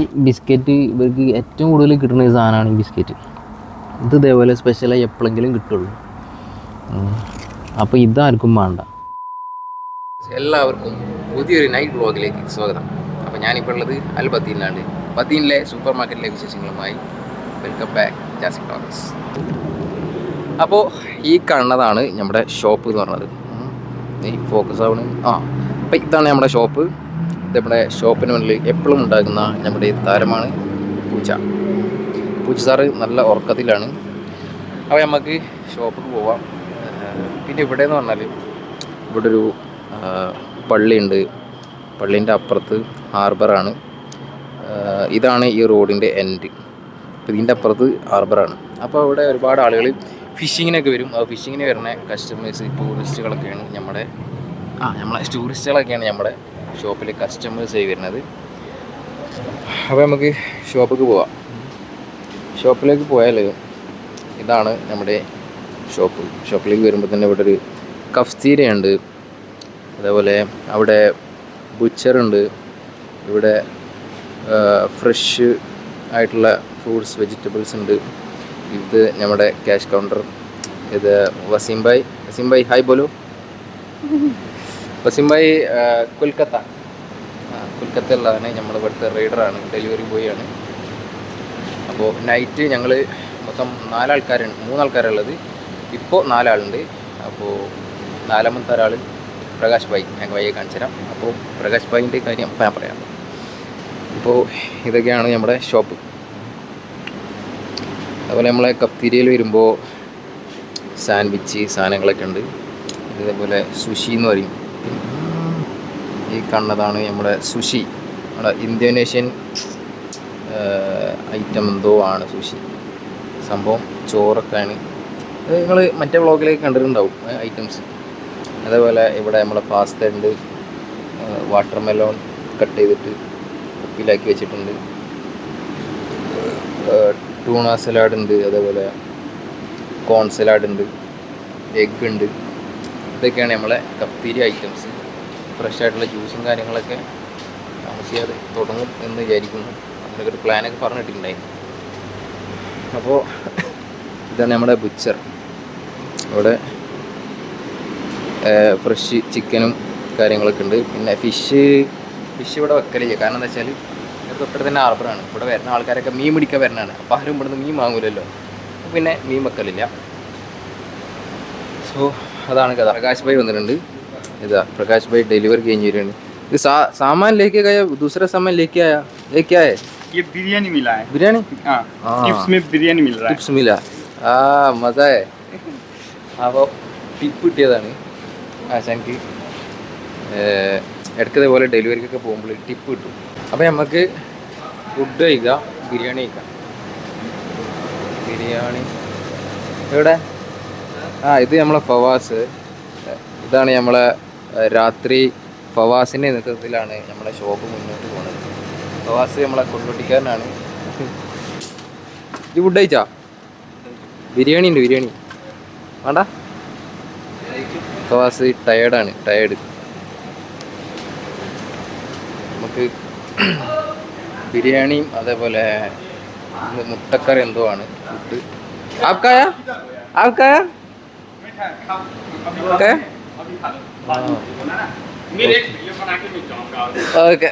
ഈ ബിസ്ക്കറ്റ് ഇവർക്ക് ഏറ്റവും കൂടുതൽ കിട്ടുന്ന ഒരു സാധനമാണ് ഈ ബിസ്ക്കറ്റ്. ഇത് ഇതേപോലെ സ്പെഷ്യലായി എപ്പോഴെങ്കിലും കിട്ടുള്ളൂ. അപ്പോൾ ഇതാർക്കും വേണ്ട. എല്ലാവർക്കും പുതിയൊരു നൈറ്റ് ബ്ലോഗിലേക്ക് സ്വാഗതം. അപ്പോൾ ഞാനിപ്പോൾ ഉള്ളത് അൽ ബത്തീനിലാണ് ബത്തീനിലെ സൂപ്പർ മാർക്കറ്റിലെ വിശേഷങ്ങളുമായി വെൽക്കം ബാക്ക് ജാസിക് ടോക്സ് അപ്പോൾ ഈ കാണുന്നതാണ് നമ്മുടെ ഷോപ്പ് എന്ന് പറഞ്ഞത്. ഈ ഫോക്കസ് ആവണ്. ആ അപ്പോൾ ഇതാണ് നമ്മുടെ ഷോപ്പ് നമ്മുടെ ഷോപ്പിന് മുന്നിൽ എപ്പോഴും ഉണ്ടാകുന്ന നമ്മുടെ താരമാണ് പൂച്ച പൂച്ച സാറ് നല്ല ഉറക്കത്തിലാണ്. അപ്പോൾ നമുക്ക് ഷോപ്പിൽ പോവാം. പിന്നെ ഇവിടെ എന്ന് പറഞ്ഞാൽ ഇവിടെ ഒരു പള്ളിയുണ്ട്. പള്ളീന്റെ അപ്പുറത്ത് ഹാർബറാണ് ഇതാണ് ഈ റോഡിന്റെ എൻഡ്. ഇതിന്റെ അപ്പുറത്ത് ഹാർബറാണ് അപ്പോൾ ഇവിടെ ഒരുപാട് ആളുകൾ ഫിഷിങ്ങിനൊക്കെ വരും. ആ ഫിഷിങ്ങിന് വരുന്ന കസ്റ്റമേഴ്സ് ടൂറിസ്റ്റുകളൊക്കെയാണ് നമ്മുടെ ആ നമ്മളെ ടൂറിസ്റ്റുകളൊക്കെയാണ് നമ്മുടെ ഷോപ്പിൽ കസ്റ്റമേഴ്സായി വരുന്നത്. അപ്പോൾ നമുക്ക് ഷോപ്പിലേക്ക് പോവാം. ഷോപ്പിലേക്ക് പോയാൽ ഇതാണ് നമ്മുടെ ഷോപ്പ്. ഷോപ്പിലേക്ക് വരുമ്പോൾ തന്നെ ഇവിടെ ഒരു കഫ്തീരയുണ്ട് അതേപോലെ അവിടെ ബുച്ചറുണ്ട്. ഇവിടെ ഫ്രഷ് ആയിട്ടുള്ള ഫ്രൂട്ട്സ് വെജിറ്റബിൾസ് ഉണ്ട്. ഇത് നമ്മുടെ ക്യാഷ് കൗണ്ടർ ഇത് വസീം ഭായ്. വസീം ഭായ് ഹായ് ബോലോ. വസീം ഭായ് ആ, കൊൽക്കത്ത. കൊൽക്കത്തയിലുള്ളതാണ് നമ്മൾ ഇവിടുത്തെ റൈഡറാണ് ഡെലിവറി ബോയ് ആണ് അപ്പോൾ നൈറ്റ് ഞങ്ങൾ മൊത്തം നാലാൾക്കാരുണ്ട് മൂന്നാൾക്കാരുള്ളത് ഇപ്പോൾ നാലാളുണ്ട്. അപ്പോൾ നാലാമത്തെ ഒരാൾ പ്രകാശ് ഭായി ഞങ്ങൾ വയ്യെ കാണിച്ചു തരാം. അപ്പോൾ പ്രകാശ് ഭായിന്റെ കാര്യം ഞാൻ പറയാം. അപ്പോൾ ഇതൊക്കെയാണ് നമ്മുടെ ഷോപ്പ്. അതുപോലെ നമ്മളെ കഫ്തീരിയയിൽ വരുമ്പോൾ സാൻഡ്വിച്ച് സാധനങ്ങളൊക്കെ ഉണ്ട്. ഇതേപോലെ സുഷി എന്ന് പറയും. ഈ കണ്ണതാണ് നമ്മുടെ സുഷി നമ്മുടെ ഇന്തോനേഷ്യൻ ഐറ്റം എന്തോ ആണ് സുഷി സംഭവം ചോറൊക്കെയാണ്. നിങ്ങൾ മറ്റേ വ്ളോഗിലേക്ക് കണ്ടിട്ടുണ്ടാവും ഐറ്റംസ് അതേപോലെ ഇവിടെ നമ്മളെ പാസ്ത ഉണ്ട് വാട്ടർ മെലോൺ കട്ട് ചെയ്തിട്ട് കുപ്പിയിലാക്കി വെച്ചിട്ടുണ്ട്. ടൂണ സലാഡ് ഉണ്ട് അതേപോലെ കോൺ സലാഡ് ഉണ്ട് എഗ്ഗ് ഉണ്ട്. ഇതൊക്കെയാണ് നമ്മളെ കപ്പീരി ഐറ്റംസ് ഫ്രഷ് ആയിട്ടുള്ള ജ്യൂസും കാര്യങ്ങളൊക്കെ താമസിയാതെ തുടങ്ങും എന്ന് വിചാരിക്കുന്നു. അങ്ങനെയൊക്കെ ഒരു പ്ലാനൊക്കെ പറഞ്ഞിട്ടുണ്ടായിരുന്നു. അപ്പോൾ ഇതാണ് നമ്മുടെ ബുച്ചർ അവിടെ ഫ്രഷ് ചിക്കനും കാര്യങ്ങളൊക്കെ ഉണ്ട്. പിന്നെ ഫിഷ് ഫിഷ് ഇവിടെ വെക്കലില്ല. കാരണം എന്താ വെച്ചാൽ ഇവിടെ തൊട്ടടുത്ത് തന്നെ ഹാർബറാണ് ഇവിടെ വരുന്ന ആൾക്കാരൊക്കെ മീൻ പിടിക്കാൻ വരുന്നതാണ്. അപ്പോൾ ആരും ഇവിടുന്ന് മീൻ വാങ്ങൂലല്ലോ. പിന്നെ മീൻ വെക്കലില്ല. സോ അതാണ് കഥ പ്രകാശ് ഭായി വന്നിട്ടുണ്ട്. ഇതാ പ്രകാശ് ഭായി ഡെലിവറി കഴിഞ്ഞ് വരികയാണ് ഇത് സാ സാമാൻ ലേക്കെ ആയ ദൂസര സാമാൻ ലേക്കെ ആയ ലേക്കെ ആയ ये बिरयानी मिला है ബിരിയാണി हाँ हाँ। चिप्स में बिरयानी मिल रहा है ടിപ്സ് മില ആ മസായ അപ്പോൾ ടിപ്പ് കിട്ടിയതാണ് ആശാൻക്ക് ഇടയ്ക്കതേ പോലെ ഡെലിവറിക്കൊക്കെ പോകുമ്പോൾ ടിപ്പ് കിട്ടും അപ്പോൾ നമുക്ക് ഫുഡ് കഴിക്കാം ബിരിയാണി കഴിക്കാം ബിരിയാണി എവിടെ ആ ഇത് നമ്മളെ ഫവാസ് ഇതാണ് നമ്മളെ ഏഹ്, രാത്രി ഫവാസിന്റെ നേതൃത്വത്തിലാണ് നമ്മുടെ ഷോപ്പ് മുന്നോട്ട് പോകുന്നത് ഫവാസ് നമ്മളെ കൊണ്ടുപിടിക്കാനാണ് ഇത് ഫുഡ് കഴിച്ചാ? ബിരിയാണി ഉണ്ട് ബിരിയാണി. വേണ്ട. ഫവാസ് ടയേർഡാണ് ടയേർഡ് നമുക്ക് ബിരിയാണിയും അതേപോലെ മുട്ടക്കറി എന്തോ ആണ് ഫുഡ് ആപ്കായ? ആപ്കായ? ഓക്കെ. ഓക്കെ.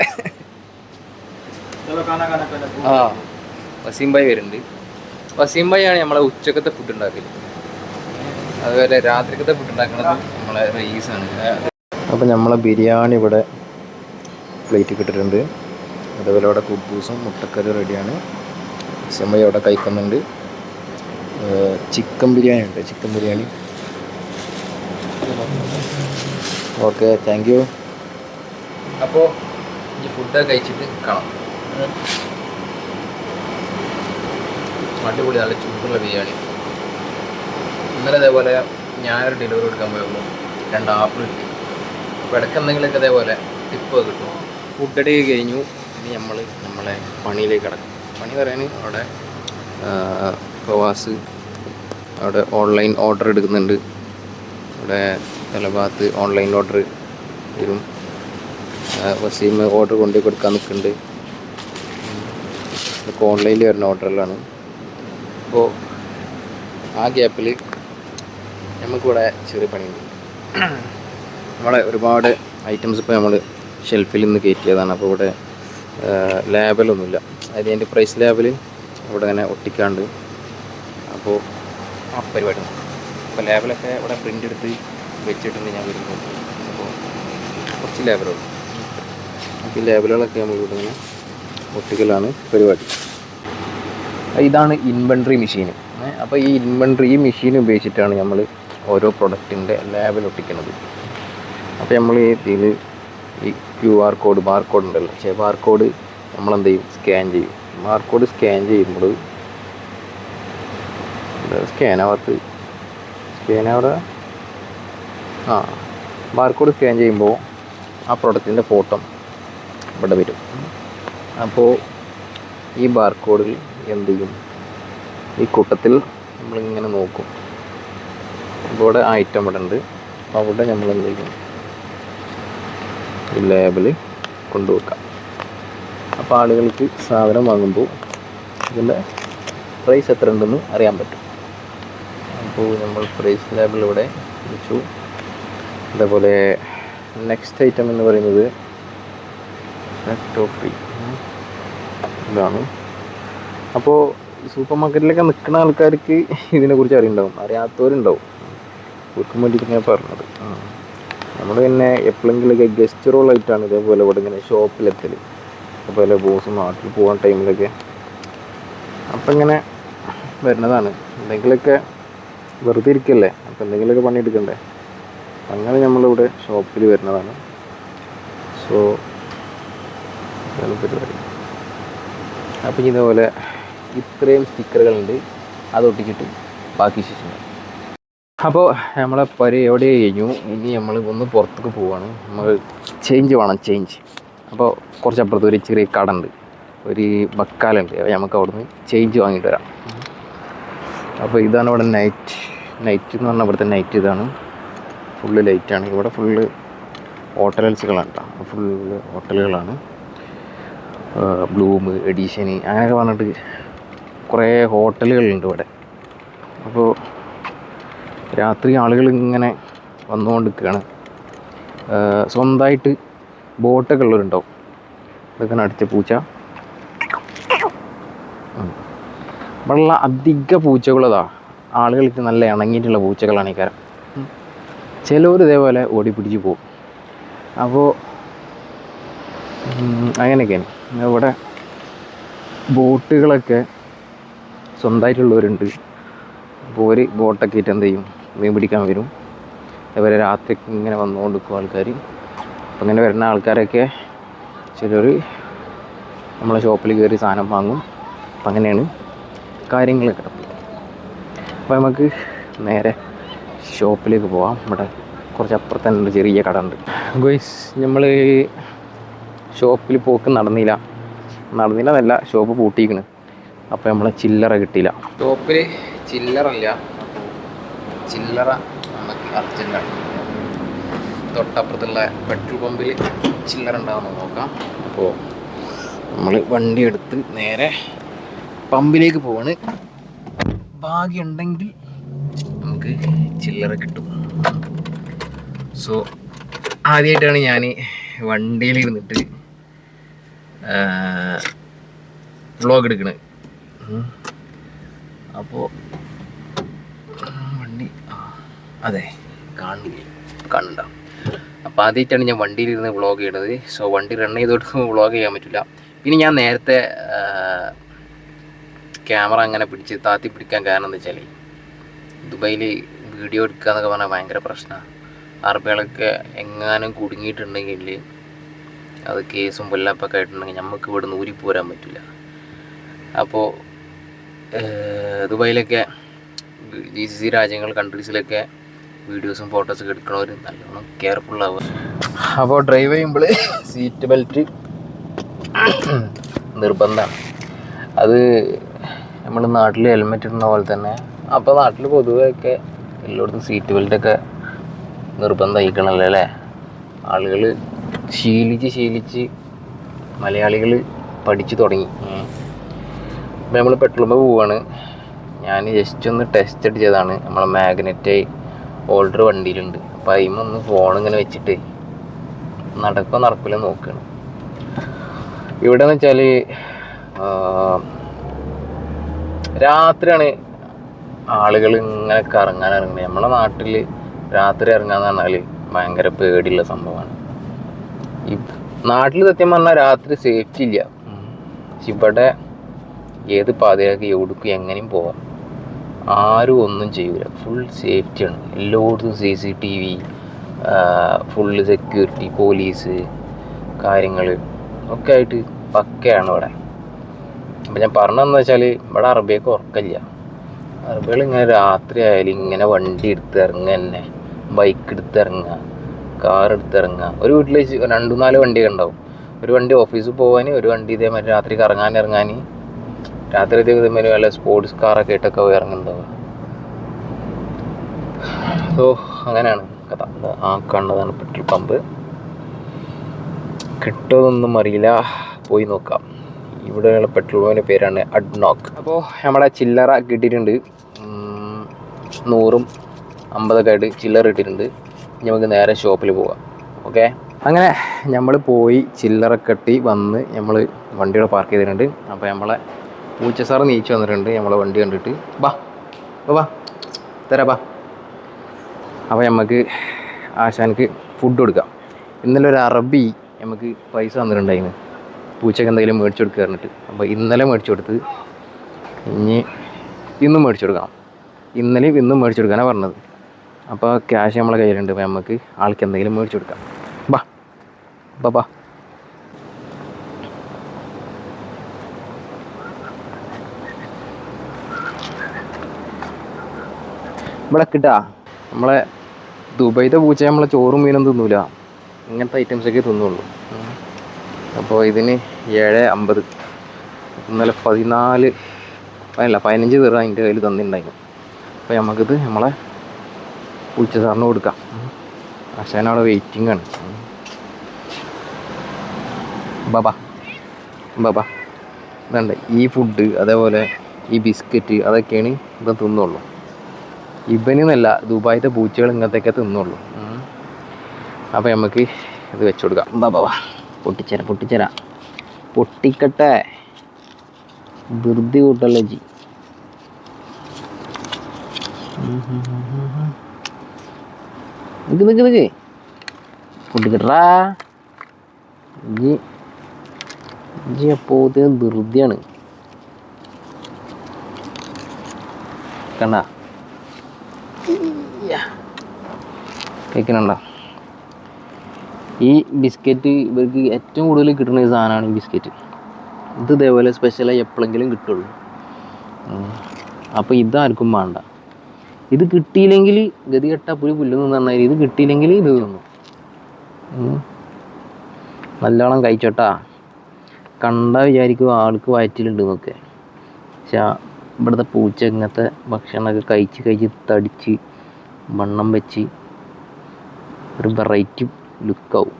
ആ. വസീം ഭായി വരുന്നുണ്ട്. വസീം ആണ് നമ്മളെ ഉച്ചക്കത്തെ ഫുഡ് ഉണ്ടാക്കൽ. അതുപോലെ രാത്രിക്കത്തെ ഫുഡ് ഉണ്ടാക്കണത് നമ്മളെ റൈസാണ് അപ്പോൾ നമ്മളെ ബിരിയാണി ഇവിടെ പ്ലേറ്റ് കിട്ടിയിട്ടുണ്ട് അതുപോലെ അവിടെ കുബൂസും മുട്ടക്കറി റെഡിയാണ് വസീം അവിടെ കഴിക്കുന്നുണ്ട്. ചിക്കൻ ബിരിയാണി ഉണ്ട്. Chicken biryani. Okay thank you അപ്പോൾ ഈ ഫുഡ് കഴിച്ചിട്ട് കാണാം. അടിപൊളി നല്ല ചൂടുള്ള ബിരിയാണി. ഇന്നലെ അതേപോലെ ഞാനൊരു ഡെലിവറി കൊടുക്കാൻ പോയപ്പോൾ രണ്ട് ആപ്പിൾ കിട്ടി. അപ്പോൾ ഇടയ്ക്ക് എന്തെങ്കിലുമൊക്കെ അതേപോലെ ടിപ്പ് കിട്ടും ഫുഡ് അടി കഴിഞ്ഞു. ഇനി നമ്മൾ നമ്മളെ പണിയിലേക്ക് കിടക്കും. പണി പറയാൻ അവിടെ പ്രവാസ് അവിടെ ഓൺലൈൻ ഓർഡർ എടുക്കുന്നുണ്ട്. അവിടെ തലഭാഗത്ത് ഓൺലൈൻ ഓർഡർ വരും വസീം ഓർഡർ കൊണ്ടു കൊടുക്കാൻ നിൽക്കുന്നുണ്ട്. ഇതൊക്കെ ഓൺലൈനിൽ വരുന്ന ഓർഡറിലാണ് അപ്പോൾ ആ ഗ്യാപ്പിൽ നമുക്കിവിടെ ചെറിയ പണിയുണ്ട്. നമ്മളെ ഒരുപാട് ഐറ്റംസ് ഇപ്പോൾ നമ്മൾ ഷെൽഫിൽ നിന്ന് കയറ്റിയതാണ്. അപ്പോൾ ഇവിടെ ലേബലൊന്നുമില്ല അതായത് അതിന്റെ പ്രൈസ് ലേബൽ ഇവിടെ ഇങ്ങനെ ഒട്ടിക്കാണ്ട്. അപ്പോൾ ആ പരിപാടി അപ്പോൾ ലേബലൊക്കെ ഇവിടെ പ്രിന്റ് എടുത്ത് വെച്ചിട്ടുണ്ട് ഞാൻ വരുമ്പോൾ അപ്പോൾ കുറച്ച് ലേബലുകൾ ഈ ലേബലുകളൊക്കെ നമ്മൾ ഇവിടെ ഇങ്ങനെ ഒട്ടിക്കലാണ് പരിപാടി. ഇതാണ് ഇൻവെൻട്രി മെഷീൻ അപ്പോൾ ഈ ഇൻവെൻട്രി ഈ മെഷീൻ ഉപയോഗിച്ചിട്ടാണ് നമ്മൾ ഓരോ പ്രൊഡക്റ്റിന്റെ ലേബൽ ഒട്ടിക്കുന്നത്. അപ്പോൾ നമ്മൾ ഇതിൽ ഈ Q R code bar code ഉണ്ടല്ലോ. പക്ഷേ ബാർ കോഡ് നമ്മൾ എന്ത് ചെയ്യും? സ്കാൻ ചെയ്യും. ബാർ കോഡ് സ്കാൻ ചെയ്യുമ്പോൾ സ്കാൻ ആവാത്ത സ്കാൻ ആ ബാർക്കോഡ് സ്കാൻ ചെയ്യുമ്പോൾ ആ പ്രൊഡക്റ്റിന്റെ ഫോട്ടോ ഇവിടെ വരും. അപ്പോൾ ഈ ബാർക്കോഡിൽ കോഡിൽ എന്ത് ചെയ്യും? ഈ കൂട്ടത്തിൽ നമ്മളിങ്ങനെ നോക്കും. അപ്പോൾ ഇവിടെ ഐറ്റം ഇവിടെ ഉണ്ട്. അപ്പോൾ അവിടെ നമ്മൾ എന്ത് ചെയ്യും? ഈ ലേബിൾ കൊണ്ടുവെക്കാം അപ്പോൾ ആളുകൾക്ക് സാധനം വാങ്ങുമ്പോൾ ഇതിന്റെ പ്രൈസ് എത്ര ഉണ്ടെന്ന് അറിയാൻ പറ്റും. അപ്പോൾ നമ്മൾ പ്രൈസ് ലേബിൾ ഇവിടെ വെച്ചു. അതേപോലെ നെക്സ്റ്റ് ഐറ്റം എന്ന് പറയുന്നത് ഫ്രീ ഇതാണ്. അപ്പോൾ സൂപ്പർ മാർക്കറ്റിലൊക്കെ നിൽക്കുന്ന ആൾക്കാർക്ക് ഇതിനെക്കുറിച്ച് അറിയുണ്ടാവും അറിയാത്തവരുണ്ടാവും. അവർക്ക് വേണ്ടിയിട്ട് ഞാൻ പറഞ്ഞത്. നമ്മൾ പിന്നെ എപ്പോഴെങ്കിലൊക്കെ ഗസ്റ്റ് റോളായിട്ടാണ് ഇതേപോലെ ഇവിടെ ഇങ്ങനെ ഷോപ്പിലെത്തൽ അതുപോലെ ബോസ് നാട്ടിൽ പോകുന്ന ടൈമിലൊക്കെ അപ്പം ഇങ്ങനെ വരുന്നതാണ്. എന്തെങ്കിലുമൊക്കെ വെറുതെ ഇരിക്കല്ലേ? അപ്പം എന്തെങ്കിലുമൊക്കെ പണിയെടുക്കണ്ടേ? അങ്ങനെ നമ്മളിവിടെ ഷോപ്പിൽ വരുന്നതാണ്. സോ പരിപാടി. അപ്പം ഇതേപോലെ ഇത്രയും സ്റ്റിക്കറുകളുണ്ട് അതൊട്ടിച്ചിട്ട് ബാക്കി ശേഷം അപ്പോൾ നമ്മളെ പരിപാടി കഴിഞ്ഞു? ഇനി നമ്മൾ ഒന്ന് പുറത്തേക്ക് പോവാണ്. നമ്മൾ ചേഞ്ച് വേണം ചേഞ്ച് അപ്പോൾ കുറച്ച് അപ്പുറത്ത് ഒരു ചെറിയ കട ഉണ്ട്. ഒരു ബക്കാലുണ്ട് നമുക്ക് അവിടുന്ന് ചേഞ്ച് വാങ്ങിയിട്ട് വരാം. അപ്പോൾ ഇതാണ് ഇവിടെ നൈറ്റ് നൈറ്റ് എന്ന് പറഞ്ഞാൽ ഇവിടുത്തെ നൈറ്റ് ഇതാണ്. ഫുള്ള് ലൈറ്റാണ് ഇവിടെ ഫുള്ള് ഹോട്ടൽസുകളാണ് കേട്ടോ ഫുള്ള് ഹോട്ടലുകളാണ് ബ്ലൂമ് എഡീഷന് അങ്ങനെയൊക്കെ പറഞ്ഞിട്ട് കുറേ ഹോട്ടലുകളുണ്ട് ഇവിടെ. അപ്പോൾ രാത്രി ആളുകൾ ഇങ്ങനെ വന്നുകൊണ്ടിരിക്കുകയാണ്. സ്വന്തമായിട്ട് ബോട്ടൊക്കെ ഉള്ളവരുണ്ടാവും. ഇതൊക്കെ അടുത്ത പൂച്ച. ഇവിടെയുള്ള അധിക പൂച്ചകളതാ ആളുകൾക്ക് നല്ല ഇണങ്ങിയിട്ടുള്ള പൂച്ചകളാണ് ഈ കാരം. ചിലവർ ഇതേപോലെ ഓടി പിടിച്ച് പോകും അപ്പോൾ അങ്ങനെയൊക്കെയാണ്. ഇവിടെ ബോട്ടുകളൊക്കെ സ്വന്തമായിട്ടുള്ളവരുണ്ട്. അപ്പോൾ ഒരു ബോട്ടൊക്കെ ഇട്ട് എന്ത് ചെയ്യും? മീൻ പിടിക്കാൻ വരും. അതുപോലെ രാത്രി ഇങ്ങനെ വന്നുകൊണ്ട് നിൽക്കും ആൾക്കാർ അപ്പം ഇങ്ങനെ വരുന്ന ആൾക്കാരൊക്കെ ചിലർ നമ്മളെ ഷോപ്പിൽ കയറി സാധനം വാങ്ങും. അപ്പം അങ്ങനെയാണ് കാര്യങ്ങളൊക്കെ അപ്പോൾ നമുക്ക് നേരെ ഷോപ്പിലേക്ക് പോവാം. ഇവിടെ കുറച്ച് അപ്പുറത്ത് തന്നെ ചെറിയ കട ഉണ്ട് ഗോയ്സ് നമ്മൾ ഷോപ്പിൽ പോക്ക് നടന്നില്ല. നടന്നില്ല എന്നല്ല ഷോപ്പ് പൂട്ടിയിരിക്കണ്. അപ്പോൾ നമ്മളെ ചില്ലറ കിട്ടിയില്ല. ഷോപ്പിൽ ചില്ലറല്ല ചില്ലറ നമുക്ക് അർജന്റാണ് തൊട്ടപ്പുറത്തുള്ള പെട്രോൾ പമ്പിൽ ചില്ലറ ഉണ്ടാവുന്ന നോക്കാം. അപ്പോൾ നമ്മൾ വണ്ടി എടുത്ത് നേരെ പമ്പിലേക്ക് പോവാണ്. ഭാഗ്യമുണ്ടെങ്കിൽ നമുക്ക് ചില്ലറ കിട്ടും. സോ ആദ്യമായിട്ടാണ് ഞാൻ വണ്ടിയിൽ ഇരുന്നിട്ട് വ്ളോഗ് എടുക്കണത്. അപ്പോൾ വണ്ടി അതെ കാണില്ല കാണണ്ട അപ്പോൾ ആദ്യമായിട്ടാണ് ഞാൻ വണ്ടിയിലിരുന്ന് വ്ളോഗ് ചെയ്യണത് സോ വണ്ടി റൺ ചെയ്തോട്ട് വ്ളോഗ് ചെയ്യാൻ പറ്റില്ല. പിന്നെ ഞാൻ നേരത്തെ ക്യാമറ അങ്ങനെ പിടിച്ച് താത്തി പിടിക്കാൻ കാരണം എന്താ വെച്ചാൽ ദുബായിൽ വീഡിയോ എടുക്കുക എന്നൊക്കെ പറഞ്ഞാൽ ഭയങ്കര പ്രശ്നമാണ്. അറബികളൊക്കെ എങ്ങാനും കുടുങ്ങിയിട്ടുണ്ടെങ്കിൽ അത് കേസും കൊല്ലപ്പൊക്കെ ആയിട്ടുണ്ടെങ്കിൽ നമുക്ക് ഇവിടെ നിന്ന് ഊരി പോരാൻ പറ്റില്ല. അപ്പോൾ ദുബായിലൊക്കെ ജി സി സി രാജ്യങ്ങൾ കൺട്രീസിലൊക്കെ വീഡിയോസും ഫോട്ടോസൊക്കെ എടുക്കണവർ നല്ലോണം കെയർഫുൾ ആവുക. അപ്പോൾ ഡ്രൈവ് ചെയ്യുമ്പോൾ സീറ്റ് ബെൽറ്റ് നിർബന്ധമാണ്. അത് നമ്മൾ നാട്ടിൽ ഹെൽമെറ്റ് ഇടുന്ന പോലെ തന്നെ അപ്പോൾ നാട്ടിൽ പൊതുവെയൊക്കെ എല്ലായിടത്തും സീറ്റ് ബെൽറ്റൊക്കെ നിർബന്ധമായിക്കണല്ലോ അല്ലേ? ആളുകൾ ശീലിച്ച് ശീലിച്ച് മലയാളികൾ പഠിച്ചു തുടങ്ങി. ഇപ്പം നമ്മൾ പെട്രോൾ പമ്പ് പോവാണ്. ഞാൻ ജസ്റ്റ് ഒന്ന് ടെസ്റ്റ് അടിച്ചതാണ് നമ്മളെ മാഗ്നറ്റ് ഓൾഡർ വണ്ടിയിലുണ്ട്. അപ്പം അതിമൊന്ന് ഫോൺ ഇങ്ങനെ വെച്ചിട്ട് നടക്കോ നടക്കില്ല നോക്കുകയാണ് ഇവിടെ എന്ന് വെച്ചാൽ രാത്രിയാണ് ആളുകൾ ഇങ്ങനെ കറങ്ങാൻ ഇറങ്ങുന്നത് നമ്മളെ നാട്ടിൽ രാത്രി ഇറങ്ങാന്ന് പറഞ്ഞാൽ ഭയങ്കര പേടിയുള്ള സംഭവമാണ്. ഈ നാട്ടിൽ സത്യം പറഞ്ഞാൽ രാത്രി സേഫ്റ്റി ഇല്ല. പക്ഷെ ഇവിടെ ഏത് പാതയാക്കി എവിടേക്കും എങ്ങനെയും പോവാം. ആരും ഒന്നും ചെയ്യൂല. ഫുൾ സേഫ്റ്റിയാണ് എല്ലായിടത്തും C C T V full security police കാര്യങ്ങൾ ഒക്കെ ആയിട്ട് പക്കയാണ് ഇവിടെ. അപ്പം ഞാൻ പറഞ്ഞതെന്ന് വെച്ചാൽ ഇവിടെ അറബിയൊക്കെ ഉറക്കമില്ല. അറബികൾ ഇങ്ങനെ രാത്രി ആയാലും ഇങ്ങനെ വണ്ടി എടുത്ത് ഇറങ്ങുക തന്നെ. ബൈക്ക് എടുത്ത് ഇറങ്ങുക കാർ എടുത്ത് ഇറങ്ങുക. ഒരു വീട്ടിൽ രണ്ടു നാല് വണ്ടിയൊക്കെ ഉണ്ടാവും. ഒരു വണ്ടി ഓഫീസിൽ പോകാൻ ഒരു വണ്ടി ഇതേമാതിരി രാത്രി കറങ്ങാൻ ഇറങ്ങാൻ രാത്രി ഇതേമാതിരി വല്ല സ്പോർട്സ് കാറൊക്കെ ആയിട്ടൊക്കെ പോയി ഇറങ്ങുന്നുണ്ടാവുക. സോ അങ്ങനെയാണ് കഥ. ആ കണ്ടതാണ് പെട്രോൾ പമ്പ്. കിട്ടുമെന്നൊന്നും അറിയില്ല. പോയി നോക്കാം. ഇവിടെയുള്ള പെട്രോൾ പമ്പിന്റെ പേരാണ് അഡ്നോക്ക് അപ്പോൾ നമ്മുടെ ചില്ലറ കിട്ടിയിട്ടുണ്ട്. നൂറും അമ്പതൊക്കെ ആയിട്ട് ചില്ലറ കിട്ടിയിട്ടുണ്ട്. ഇനി നമുക്ക് നേരെ ഷോപ്പിൽ പോവാം. ഓക്കെ? അങ്ങനെ നമ്മൾ പോയി ചില്ലറ കെട്ടി വന്ന് നമ്മൾ വണ്ടിയുടെ പാർക്ക് ചെയ്തിട്ടുണ്ട്. അപ്പോൾ നമ്മളെ പൂച്ച സാറ് നീച്ചു വന്നിട്ടുണ്ട്. നമ്മളെ വണ്ടി കണ്ടിട്ട്. ബാ, വാ തരാ ബാ. അപ്പോൾ നമുക്ക് ആശാനക്ക് ഫുഡ് കൊടുക്കാം. ഇന്നലെ ഒരു അറബി നമുക്ക് പൈസ തന്നിട്ടുണ്ടായിരുന്നു. പൂച്ചക്ക് എന്തെങ്കിലും മേടിച്ചു കൊടുക്കുക പറഞ്ഞിട്ട്. അപ്പോൾ ഇന്നലെ മേടിച്ചു കൊടുത്ത് ഇനി ഇന്നും മേടിച്ചു കൊടുക്കണം. ഇന്നലെയും ഇന്നും മേടിച്ചു കൊടുക്കാനാണ് പറഞ്ഞത്. അപ്പോൾ ക്യാഷ് നമ്മളെ കയ്യിലുണ്ട്. അപ്പോൾ നമുക്ക് ആൾക്ക് എന്തെങ്കിലും മേടിച്ചു കൊടുക്കാം. ബാ. ബാ ബാ. ഇവിടെ കിട്ടാ. നമ്മളെ ദുബൈത്തെ പൂച്ച നമ്മളെ ചോറും മീനും തിന്നൂല. ഇങ്ങനത്തെ ഐറ്റംസൊക്കെ തിന്നുള്ളൂ. അപ്പോൾ ഇതിന് ഏഴ് അമ്പത് ഇന്നലെ പതിനാല് അല്ല പതിനഞ്ച് പേർ അതിന്റെ കയ്യിൽ തന്നിട്ടുണ്ടായിരുന്നു. അപ്പോൾ നമുക്കിത് നമ്മളെ ഉച്ച സാറിന് കൊടുക്കാം. അശാൻ അവിടെ വെയിറ്റിംഗ് ആണ്. ബാബാ ബാബാ ഇതുണ്ട്. ഈ ഫുഡ് അതേപോലെ ഈ ബിസ്ക്കറ്റ് അതൊക്കെയാണ് ഇത് തിന്നുള്ളൂ. ഇവനെന്നല്ല ദുബായിത്തെ പൂച്ചകൾ ഇങ്ങനത്തെയൊക്കെ തിന്നുള്ളൂ. അപ്പോൾ നമുക്ക് ഇത് വെച്ചു കൊടുക്കാം. ബാ ബാ ബാ പൊട്ടിച്ചര പൊട്ടിച്ചര. പൊട്ടിക്കട്ടെ. ധൃതി കൂട്ടല്ലേ ജി. നിക്ക് നിക്ക് നിക്ക്. പൊട്ടിക്കട്ടാ ജി. ജി അപ്പോത്തിന് ധൃതിയാണ്. കണ്ട? ഈ ബിസ്ക്കറ്റ് ഇവർക്ക് ഏറ്റവും കൂടുതൽ കിട്ടുന്ന ഒരു സാധനമാണ് ഈ ബിസ്ക്കറ്റ്. ഇത് ഇതേപോലെ സ്പെഷ്യലായി എപ്പോഴെങ്കിലും കിട്ടുള്ളൂ. അപ്പോൾ ഇതാർക്കും വേണ്ട. ഇത് കിട്ടിയില്ലെങ്കിൽ ഗതി കെട്ടാ പുലി പുല്ലെന്ന് പറഞ്ഞാൽ ഇത് കിട്ടിയില്ലെങ്കിൽ ഇത് തിന്നു. നല്ലോണം കഴിച്ചോട്ടാ. കണ്ട വിചാരിക്കും ആൾക്ക് വയറ്റിലുണ്ട് എന്നൊക്കെ. പക്ഷെ ഇവിടുത്തെ പൂച്ച ഇങ്ങനത്തെ ഭക്ഷണമൊക്കെ കഴിച്ച് കഴിച്ച് തടിച്ച് വണ്ണം വെച്ച് ഒരു വെറൈറ്റി ലുക്കാവും.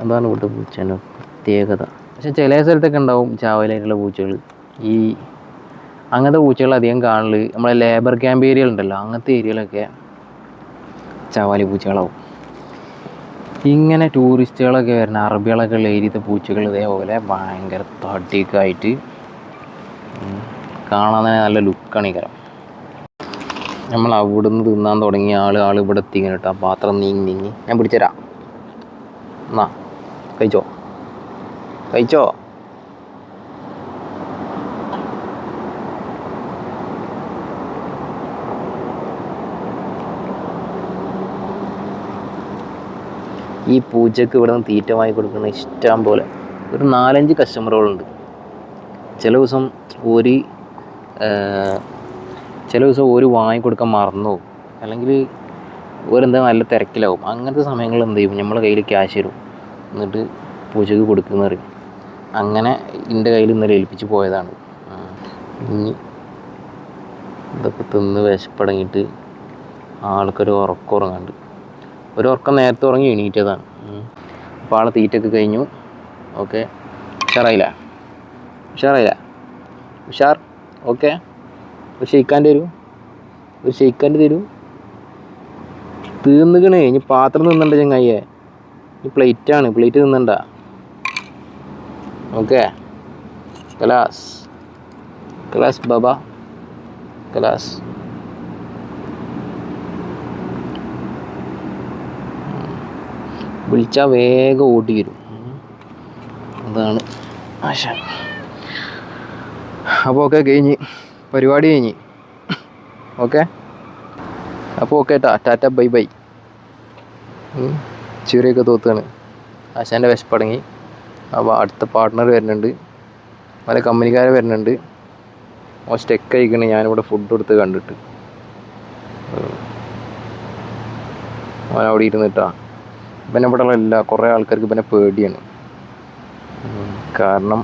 അതാണ് ഇവിടുത്തെ പൂച്ചേന്റെ പ്രത്യേകത. പക്ഷെ ചില സ്ഥലത്തൊക്കെ ഉണ്ടാവും ചാവലായിട്ടുള്ള പൂച്ചകൾ. ഈ അങ്ങനത്തെ പൂച്ചകൾ അധികം കാണൽ നമ്മളെ ലേബർ ക്യാമ്പ് ഏരിയ ഉണ്ടല്ലോ അങ്ങനത്തെ ഏരിയയിലൊക്കെ ചാവാലി പൂച്ചകളാവും. ഇങ്ങനെ ടൂറിസ്റ്റുകളൊക്കെ വരുന്ന അറബികളൊക്കെ ഉള്ള ഏരിയത്തെ പൂച്ചകൾ ഇതേപോലെ ഭയങ്കര ആയിട്ട് കാണാൻ തന്നെ നല്ല ലുക്കാണ് ഈ കരം. നമ്മൾ അവിടുന്ന് തിന്നാൻ തുടങ്ങിയ ആൾ ആൾ ഇവിടെ എത്തിങ്ങനെ കേട്ടോ പാത്രം നീങ്ങി നീങ്ങി. ഞാൻ പിടിച്ചുതരാം. എന്നാ കഴിച്ചോ? കഴിച്ചോ? ഈ പൂച്ചക്ക് ഇവിടെ നിന്ന് തീറ്റ വാങ്ങി കൊടുക്കുന്ന ഇഷ്ടം പോലെ ഒരു നാലഞ്ച് കസ്റ്റമറുകളുണ്ട് ചില ദിവസം ഒരു ചില ദിവസം ഒരു വാങ്ങി കൊടുക്കാൻ മറന്നു പോകും. അല്ലെങ്കിൽ ഓരെന്താ നല്ല തിരക്കിലാവും. അങ്ങനത്തെ സമയങ്ങളിൽ എന്ത് ചെയ്യും? നമ്മളെ കയ്യിൽ ക്യാഷ് തരും എന്നിട്ട് പൂജയ്ക്ക് കൊടുക്കുന്ന പറയും. അങ്ങനെ എന്റെ കയ്യിൽ ഇന്നലെ ഏൽപ്പിച്ച് പോയതാണ്. ഇനി ഇതൊക്കെ തിന്ന് വിശപ്പടങ്ങിയിട്ട് ആൾക്കൊരു ഉറക്കം ഉറങ്ങാണ്ട്. ഒരു ഉറക്കം നേരത്തെ ഉറങ്ങി എണീറ്റതാണ്. അപ്പോൾ ആളെ തീറ്റൊക്കെ കഴിഞ്ഞു. ഓക്കെ. ഉഷാറായില്ല? ഉഷാറായില്ല? ഉഷാർ? ഓക്കെ. ഒരു ഷെയ്ക്കാന്റെ തരൂ. ഒരു ഷെയ്ക്കാന്റെ തരൂ. തീർന്നുകണേ ഇനി പാത്രം തിന്നണ്ട ചങ്ങായിയെ? ഈ പ്ലേറ്റാണ് പ്ലേറ്റ് തിന്നണ്ട. ഓക്കെ കലാസ് കലാസ് ബാബ കലാസ് വിളിച്ചാൽ വേഗം ഓടി വരും. അതാണ് ആശ. അപ്പോൾ ഓക്കെ കഴിഞ്ഞ്. പരിപാടി കഴിഞ്ഞ്. ഓക്കെ? അപ്പോൾ ഓക്കെ ടാ ടാറ്റ ബൈ ബൈ. ചിറിയൊക്കെ തോത്തുകയാണ് ആശാന്റെ വിശപ്പടങ്ങി. അപ്പോൾ അടുത്ത പാർട്ട്ണർ വരുന്നുണ്ട്. പല കമ്പനിക്കാരെ വരുന്നുണ്ട്. ഓ സ്റ്റെക്ക് കഴിക്കണേ. ഞാനിവിടെ ഫുഡ് കൊടുത്ത് കണ്ടിട്ട്. അവൻ അവിടെ ഇരുന്നിട്ടാ ഇവനെ ഇവിടെ എല്ലാ കുറേ ആൾക്കാർക്ക് പിന്നെ പേടിയാണ്. കാരണം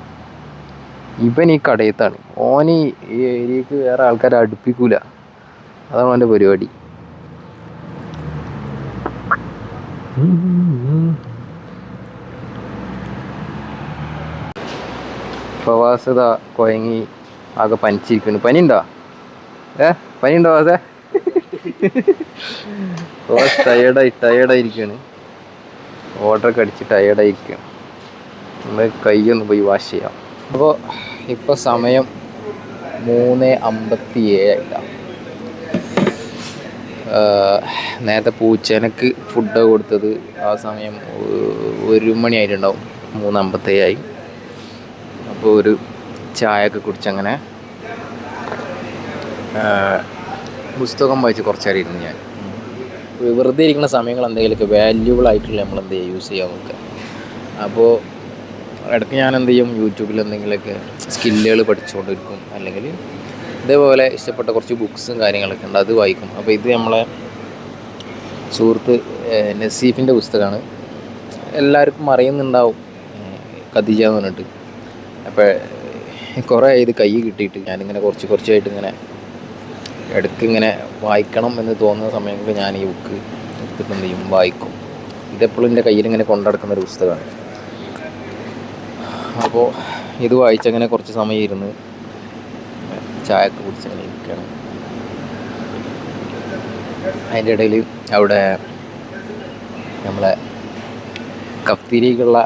ഇവൻ ഈ കടയത്താണ്. ഓൻ ഈ ഏരിയക്ക് വേറെ ആൾക്കാരെ അടുപ്പിക്കൂല. അതാണ് അവന്റെ പരിപാടി. ഫവാസത കൊയങ്ങി ആകെ പനിച്ചിരിക്കുന്നു. പനിയുണ്ടോ? ഏ? പനിയുണ്ടോ ഉണ്ടോ ഫവാസ് ടയേർഡായി ടയേർഡായിരിക്കുകയാണ് ഓർഡറൊക്കെ അടിച്ച് ടയേർഡായിരിക്കുകയാണ് നമ്മൾ കൈയൊന്ന് പോയി വാഷ് ചെയ്യാം. അപ്പോൾ ഇപ്പോൾ സമയം മൂന്ന് അമ്പത്തി ഏഴായില്ല നേരത്തെ പൂച്ചേനക്ക് ഫുഡ് കൊടുത്തത് ആ സമയം ഒരു മണിയായിട്ടുണ്ടാവും. മൂന്ന് അമ്പത്തേഴായി അപ്പോൾ ഒരു ചായ ഒക്കെ കുടിച്ചങ്ങനെ പുസ്തകം വായിച്ച് കുറച്ച് നേരം ഇരുന്നു ഞാൻ. വെറുതെ ഇരിക്കുന്ന സമയങ്ങൾ എന്തെങ്കിലുമൊക്കെ വാല്യൂബിൾ ആയിട്ടുള്ള നമ്മൾ എന്ത് ചെയ്യുക യൂസ് ചെയ്യാൻ നോക്കുക. അപ്പോൾ ഇടയ്ക്ക് ഞാൻ എന്ത് ചെയ്യും? യൂട്യൂബിൽ എന്തെങ്കിലുമൊക്കെ സ്കില്ലുകൾ പഠിച്ചുകൊണ്ടിരിക്കും. അല്ലെങ്കിൽ ഇതേപോലെ ഇഷ്ടപ്പെട്ട കുറച്ച് ബുക്സും കാര്യങ്ങളൊക്കെ ഉണ്ട്. അത് വായിക്കും. അപ്പോൾ ഇത് നമ്മളെ സുഹൃത്ത് നസീഫിന്റെ പുസ്തകമാണ്. എല്ലാവർക്കും അറിയുന്നുണ്ടാവും. ഖദീജ എന്ന് പറഞ്ഞിട്ട്. അപ്പോൾ കുറേ ഇത് കൈ കിട്ടിയിട്ട് ഞാനിങ്ങനെ കുറച്ച് കുറച്ചായിട്ട് ഇങ്ങനെ ഇടയ്ക്ക് ഇങ്ങനെ വായിക്കണം എന്ന് തോന്നുന്ന സമയങ്ങളിൽ ഞാൻ ഈ ബുക്ക് എടുത്തിട്ട് വായിക്കും. ഇതെപ്പോഴും എന്റെ കയ്യിൽ ഇങ്ങനെ കൊണ്ടുനടക്കുന്ന ഒരു പുസ്തകമാണ്. അപ്പോൾ ഇത് വായിച്ചങ്ങനെ കുറച്ച് സമയം ഇരുന്ന് ചായ ഒക്കെ കുടിച്ചങ്ങനെ ഇരിക്കുകയാണ് അതിന്റെ ഇടയിൽ അവിടെ നമ്മളെ കഫ്തീരിക്കുള്ള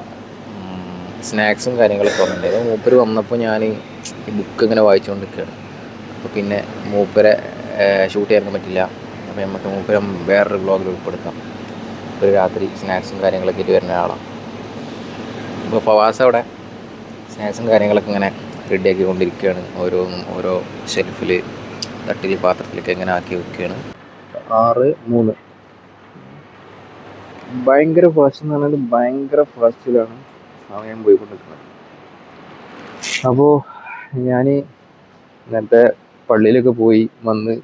സ്നാക്സും കാര്യങ്ങളൊക്കെ വന്നിട്ടുണ്ട്. അപ്പോൾ മൂപ്പര് വന്നപ്പോൾ ഞാൻ ഈ ബുക്ക് ഇങ്ങനെ വായിച്ചുകൊണ്ടിരിക്കുകയാണ്. അപ്പോൾ പിന്നെ മൂപ്പരെ ഷൂട്ട് ചെയ്യാൻ പറ്റില്ല. അപ്പോൾ നമുക്ക് മൂപ്പരെ വേറൊരു വ്ളോഗിൽ ഉൾപ്പെടുത്താം. ഒരു രാത്രി സ്നാക്സും കാര്യങ്ങളൊക്കെ ആയിട്ട് വരുന്ന ആളാണ്. അപ്പോൾ ഫവാസ് അവിടെ? സ്നാക്സും കാര്യങ്ങളൊക്കെ ഇങ്ങനെ റെഡിയാക്കി കൊണ്ടിരിക്കുകയാണ് ഓരോന്നും ഓരോ ഷെൽഫിൽ തട്ടിൽ പാത്രത്തിലൊക്കെ ഇങ്ങനെ ആക്കി വെക്കുകയാണ്. ആറ് മൂന്ന്. ഭയങ്കര ഫാസ്റ്റ് എന്ന് പറഞ്ഞാൽ ഭയങ്കര ഫാസ്റ്റിലാണ് സമയം പോയിക്കൊണ്ടിരിക്കുന്നത്. അപ്പോൾ ഞാൻ ഇന്നത്തെ പള്ളിയിലൊക്കെ പോയി വന്ന്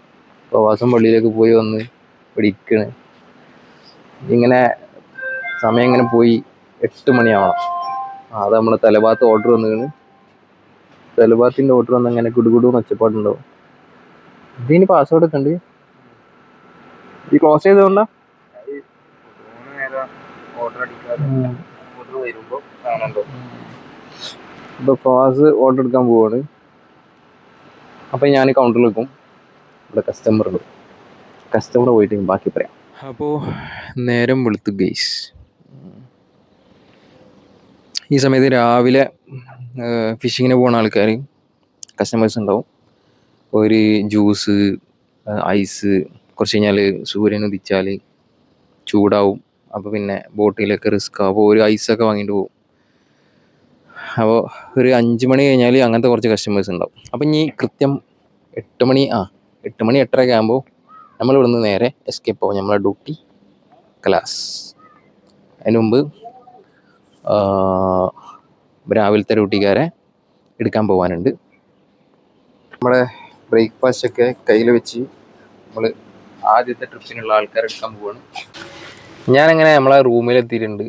പ്രവാസം പള്ളിയിലൊക്കെ പോയി വന്ന് പഠിക്കണ്. ഇങ്ങനെ സമയം ഇങ്ങനെ പോയി എട്ട് മണിയാവണം. അത് നമ്മളെ തലഭാഗത്ത് ഓർഡർ വന്നിരുന്നു തലഭാഗത്തിന്റെ ഓർഡർ വന്ന് അങ്ങനെ കുടുകുടു മെച്ചപ്പാടുണ്ടാവും. ഇതിന് പാസ്വേഡ് ഒക്കെ ഉണ്ട് ഈ ക്ലോസ് ചെയ്തുകൊണ്ടാ ഇപ്പോൾ പാസ് ഓർഡർ എടുക്കാൻ പോവാണ്. അപ്പം ഞാൻ കൗണ്ടറിൽ വെക്കും. ഇവിടെ കസ്റ്റമർ ഉണ്ട്. കസ്റ്റമർ പോയിട്ട് ബാക്കി പറയാം. അപ്പോൾ നേരം വെളുത്തു ഗെയ്സ് ഈ സമയത്ത് രാവിലെ ഫിഷിങ്ങിന് പോകുന്ന ആൾക്കാർ കസ്റ്റമേഴ്സ് ഉണ്ടാവും. ഒരു ജ്യൂസ് ഐസ് കുറച്ച് കഴിഞ്ഞാൽ സൂര്യൻ ഉദിച്ചാൽ ചൂടാവും. അപ്പോൾ പിന്നെ ബോട്ടിലൊക്കെ റിസ്ക് അപ്പോൾ ഒരു ഐസൊക്കെ വാങ്ങിയിട്ട് പോകും അപ്പോൾ ഒരു അഞ്ച് മണി കഴിഞ്ഞാൽ അങ്ങനത്തെ കുറച്ച് കസ്റ്റമേഴ്സ് ഉണ്ടാവും. അപ്പം ഇനി കൃത്യം എട്ട് മണി ആ എട്ട് മണി എട്ടരയൊക്കെ ആകുമ്പോൾ നമ്മൾ ഇവിടുന്ന് നേരെ എസ്കേപ്പ് ആവും. നമ്മളെ ഡ്യൂട്ടി ക്ലാസ് അതിന് മുമ്പ് രാവിലത്തെ ഡ്യൂട്ടിക്കാരെ എടുക്കാൻ പോകാനുണ്ട് നമ്മുടെ ബ്രേക്ക്ഫാസ്റ്റ് ഒക്കെ കയ്യിൽ വെച്ച് നമ്മൾ ആദ്യത്തെ ട്രിപ്പിനുള്ള ആൾക്കാരെ എടുക്കാൻ പോവാണ്. ഞാനങ്ങനെ നമ്മളെ റൂമിലെത്തിയിട്ടുണ്ട്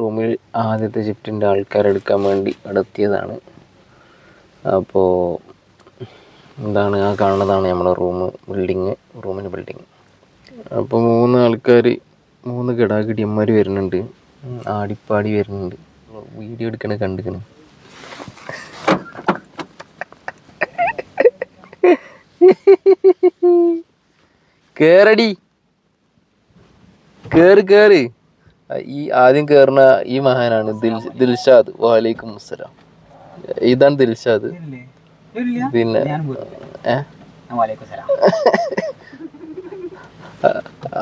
റൂമിൽ ആദ്യത്തെ ഷിഫ്റ്റിന്റെ ആൾക്കാരെടുക്കാൻ വേണ്ടി അവിടെ എത്തിയതാണ്. അപ്പോൾ എന്താണ് ആ കാണുന്നതാണ് നമ്മളെ റൂം ബിൽഡിങ് റൂമിന്റെ ബിൽഡിങ്. അപ്പോൾ മൂന്ന് ആൾക്കാർ മൂന്ന് കിടാകിടിയന്മാർ വരുന്നുണ്ട്. ആടിപ്പാടി വരുന്നുണ്ട്. വീഡിയോ എടുക്കണ കണ്ടിക്കണ് കേറടി. കേറ് കേറ്. ഈ ആദ്യം കേറുന്ന ഈ മഹാനാണ് ദിൽഷാദ്. വാലൈക്കും അസ്സലാം. ഇതാണ് ദിൽഷാദ്. പിന്നെ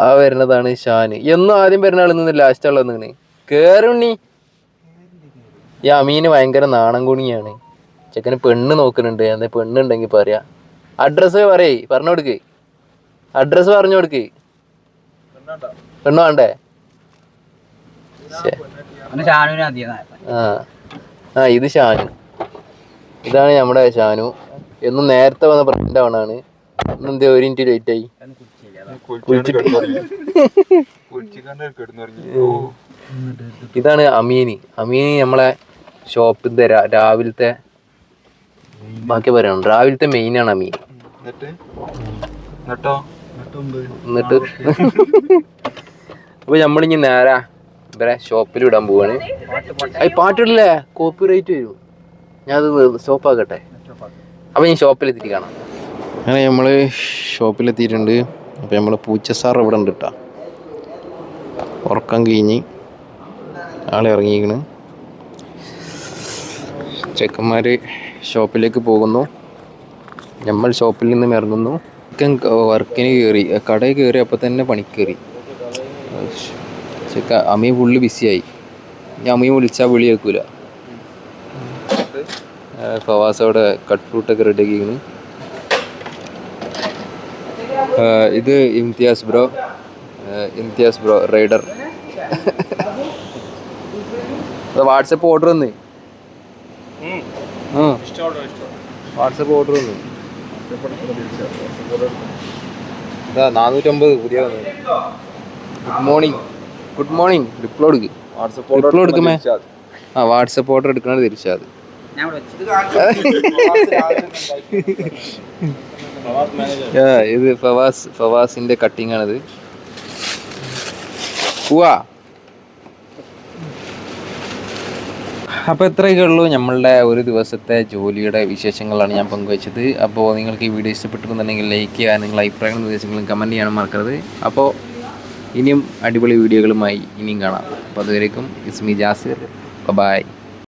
ആ വരുന്നതാണ് ഷാന്. എന്നും ആദ്യം പെരുന്നാൾ നിന്ന് ലാസ്റ്റ് ആൾ കേറുണ്ണി. ഈ അമീന് ഭയങ്കര നാണം കുണിയാണ്. ചെക്കന് പെണ്ണ് നോക്കുന്നുണ്ട്. എന്താ പെണ്ണുണ്ടെങ്കിൽ പറയാ. അഡ്രസ്സ് പറയേ. പറഞ്ഞു കൊടുക്ക്. അഡ്രസ്സ് പറഞ്ഞു കൊടുക്ക്. പെണ്ണ് വേണ്ടേ. ആ. ആ ഇത് ഷാനു. ഇതാണ് നമ്മുടെ ഷാനു. എന്നും നേരത്തെ വന്ന പ്രഗ്നന്റ് ആവണാണ്. ഇന്ന് എന്തേ ഒരു മിനിറ്റ് ലേറ്റ് ആയി. ഇതാണ് അമീനി. അമീനി നമ്മളെ ഷോപ്പിന്റെ രാവിലത്തെ ബാക്കി പറയണം രാവിലത്തെ മെയിൻ ആണ് അമീൻ എന്നിട്ട്? അപ്പൊ നമ്മളിനി നേരെ ഇവരെ ഷോപ്പിൽ ഇടാൻ പോവാണ്. അയ് പാട്ടിടില്ലേ കോപ്പി റൈറ്റ് വരും. ഞാൻ അത് സ്റ്റോപ്പ് ആക്കട്ടെ. അപ്പൊ ഞാൻ ഷോപ്പിലെത്തിയിട്ട് കാണാം. അങ്ങനെ നമ്മൾ ഷോപ്പിലെത്തിയിട്ടുണ്ട് അപ്പൊ നമ്മളെ പൂച്ച സാർ ഇവിടെ ഉണ്ട് കേട്ടാ ഉറക്കം കഴിഞ്ഞ് ആളെ ഇറങ്ങിയിരിക്കണ്. ചെക്കന്മാര് ഷോപ്പിലേക്ക് പോകുന്നു. നമ്മൾ ഷോപ്പിൽ നിന്നും ഇറങ്ങുന്നു. ചിക്കൻ വർക്കിന് കയറി കടയിൽ കയറി അപ്പോൾ തന്നെ പണിക്ക് കയറി ചെക്ക അമ്മയും ഫുള്ള് ബിസിയായി. ഞാൻ അമ്മയും വിളിച്ചാൽ വിളി കേൾക്കൂല ഫവാസോടെ കട്ട് ഫ്രൂട്ടൊക്കെ റെഡി ആക്കിയിരിക്കുന്നു ഇത് Imtiaz bro. Imtiaz bro rider. WhatsApp order വന്ന്. വാട്സപ്പ് ഓർഡർ വന്നു. ഇതാ നാനൂറ്റമ്പത് പുതിയ good morning good morning reply എടുക്ക്. റിപ്ലൈ എടുക്കുമേ? ആ വാട്സപ്പ് ഓർഡർ എടുക്കണത് തിരിച്ചാൽ ഇത് ഫവാസ് ഫവാസിന്റെ കട്ടിംഗ് ആണിത്. പോവാ അപ്പോൾ ഇത്രയൊക്കെ ഉള്ളൂ നമ്മളുടെ ഒരു ദിവസത്തെ ജോലിയുടെ വിശേഷങ്ങളാണ് ഞാൻ പങ്കുവച്ചത്. അപ്പോൾ നിങ്ങൾക്ക് ഈ വീഡിയോ ഇഷ്ടപ്പെട്ടിട്ടുണ്ടെങ്കിൽ ലൈക്ക് ചെയ്യുക നിങ്ങളുടെ അഭിപ്രായങ്ങളും നിർദ്ദേശങ്ങളും കമന്റ് ചെയ്യാനും മറക്കരുത്. അപ്പോൾ ഇനിയും അടിപൊളി വീഡിയോകളുമായി ഇനിയും കാണാം. അപ്പോൾ അതുവരേക്കും ഇസ്മി ജാസിർ. ബൈ